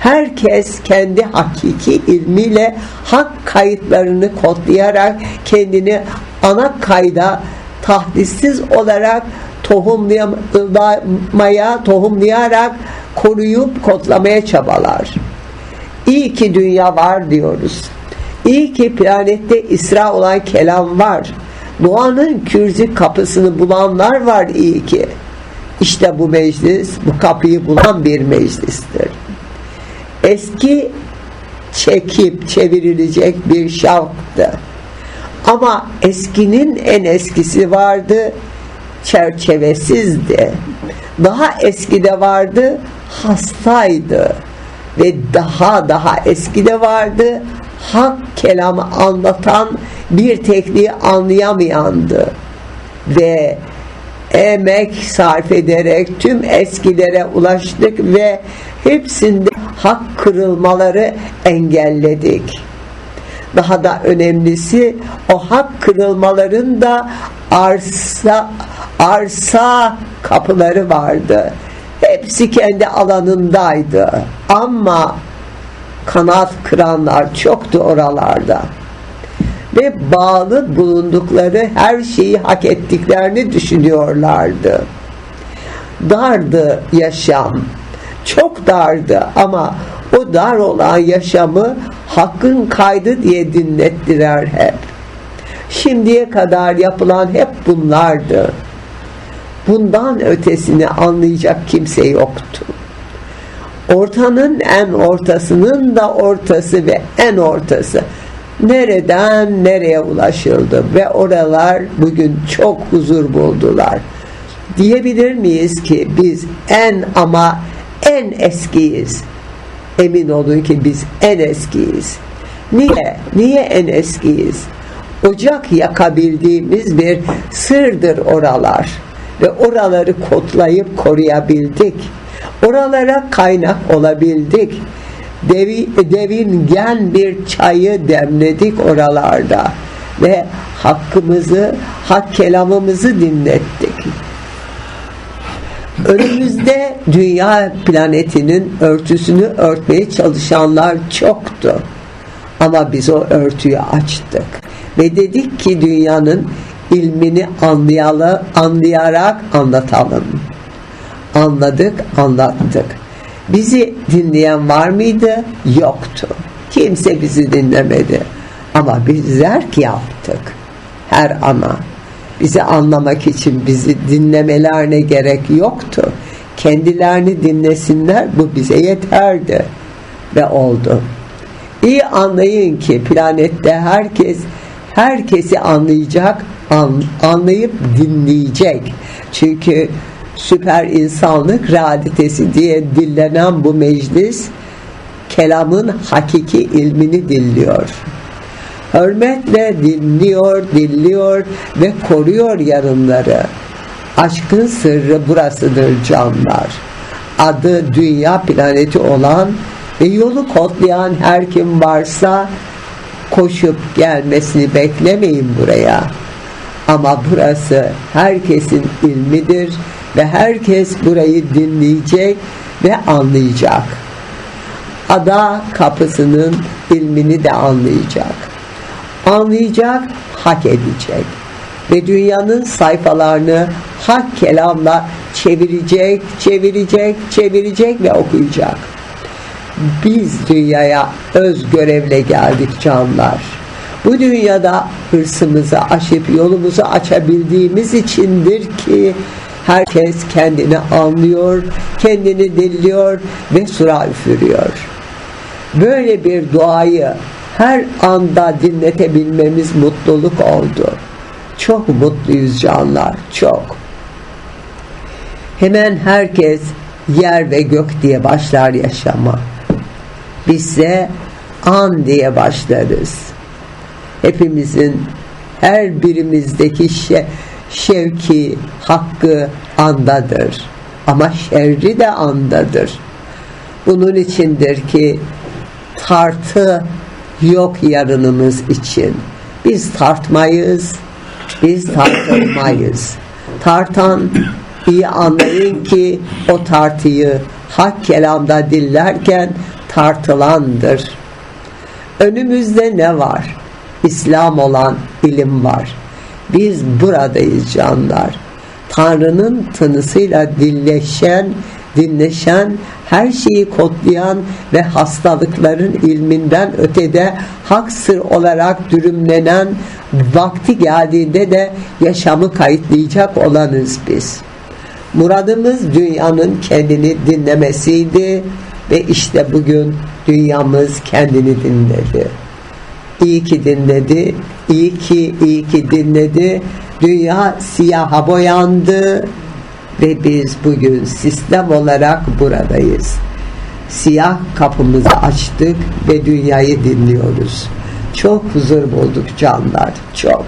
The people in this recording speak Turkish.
Herkes kendi hakiki ilmiyle hak kayıtlarını kodlayarak kendini ana kayda tahdissiz olarak tohumlamaya, tohumlayarak koruyup kodlamaya çabalar. İyi ki dünya var diyoruz. İyi ki planette İsra olan kelam var. Doğanın kürzi kapısını bulanlar var iyi ki. İşte bu meclis bu kapıyı bulan bir meclistir. Eski çekip çevirilecek bir şavktı. Ama eskinin en eskisi vardı, çerçevesizdi. Daha eskide vardı, hastaydı. Ve daha daha eskide vardı, hak kelamı anlatan bir tekniği anlayamayandı. Ve emek sarf ederek tüm eskilere ulaştık ve hepsinde hak kırılmaları engelledik. Daha da önemlisi o hak kırılmaların da arsa arsa kapıları vardı. Hepsi kendi alanındaydı. Ama kanat kıranlar çoktu oralarda. Ve bağlı bulundukları her şeyi hak ettiklerini düşünüyorlardı. Dardı yaşam. Çok dardı ama o dar olan yaşamı hakkın kaydı diye dinlettiler hep. Şimdiye kadar yapılan hep bunlardı. Bundan ötesini anlayacak kimse yoktu. Ortanın en ortasının da ortası ve en ortası. Nereden nereye ulaşıldı ve oralar bugün çok huzur buldular. Diyebilir miyiz ki biz en ama en eskiyiz. Emin olun ki biz en eskiyiz. Niye? Niye en eskiyiz? Ocak yakabildiğimiz bir sırdır oralar ve oraları kodlayıp koruyabildik. Oralara kaynak olabildik. Devi, devingen bir çayı demledik oralarda ve hakkımızı, hak kelamımızı dinlettik. Önümüzde dünya planetinin örtüsünü örtmeye çalışanlar çoktu. Ama biz o örtüyü açtık. Ve dedik ki dünyanın ilmini anlayalı, anlayarak anlatalım. Anladık, anlattık. Bizi dinleyen var mıydı? Yoktu. Kimse bizi dinlemedi. Ama bizler ki yaptık. Her ana. Bizi anlamak için bizi dinlemelerine gerek yoktu. Kendilerini dinlesinler bu bize yeterdi. Ve oldu. İyi anlayın ki planette herkes herkesi anlayacak, an, anlayıp dinleyecek. Çünkü süper insanlık realitesi diye dillenen bu meclis kelamın hakiki ilmini dilliyor. Hürmetle dinliyor, dilliyor ve koruyor yarınları. Aşkın sırrı burasıdır canlar. Adı dünya planeti olan ve yolu kodlayan her kim varsa koşup gelmesini beklemeyin buraya. Ama burası herkesin ilmidir ve herkes burayı dinleyecek ve anlayacak. Ada kapısının ilmini de anlayacak. Anlayacak, hak edecek. Ve dünyanın sayfalarını hak kelamla çevirecek, çevirecek, çevirecek ve okuyacak. Biz dünyaya öz görevle geldik canlar. Bu dünyada hırsımızı aşıp yolumuzu açabildiğimiz içindir ki herkes kendini anlıyor, kendini dilliyor ve sura üfürüyor. Böyle bir duayı her anda dinletebilmemiz mutluluk oldu. Çok mutluyuz canlar, çok. Hemen herkes yer ve gök diye başlar yaşama. Bizse an diye başlarız. Hepimizin her birimizdeki şe şevki, hakkı andadır. Ama şerri de andadır. Bunun içindir ki tartı yok yarınımız için. Biz tartmayız, biz tartılmayız. Tartan iyi anlayın ki o tartıyı hak kelamda dillerken tartılandır. Önümüzde ne var? İslam olan ilim var. Biz buradayız canlar. Tanrı'nın tınısıyla dilleşen, dinleşen, her şeyi kodlayan ve hastalıkların ilminden ötede hak sır olarak dürümlenen vakti geldiğinde de yaşamı kayıtlayacak olanız biz. Muradımız dünyanın kendini dinlemesiydi ve işte bugün dünyamız kendini dinledi. İyi ki dinledi, iyi ki iyi ki dinledi. Dünya siyaha boyandı ve biz bugün sistem olarak buradayız. Siyah kapımızı açtık ve dünyayı dinliyoruz. Çok huzur bulduk canlar, çok.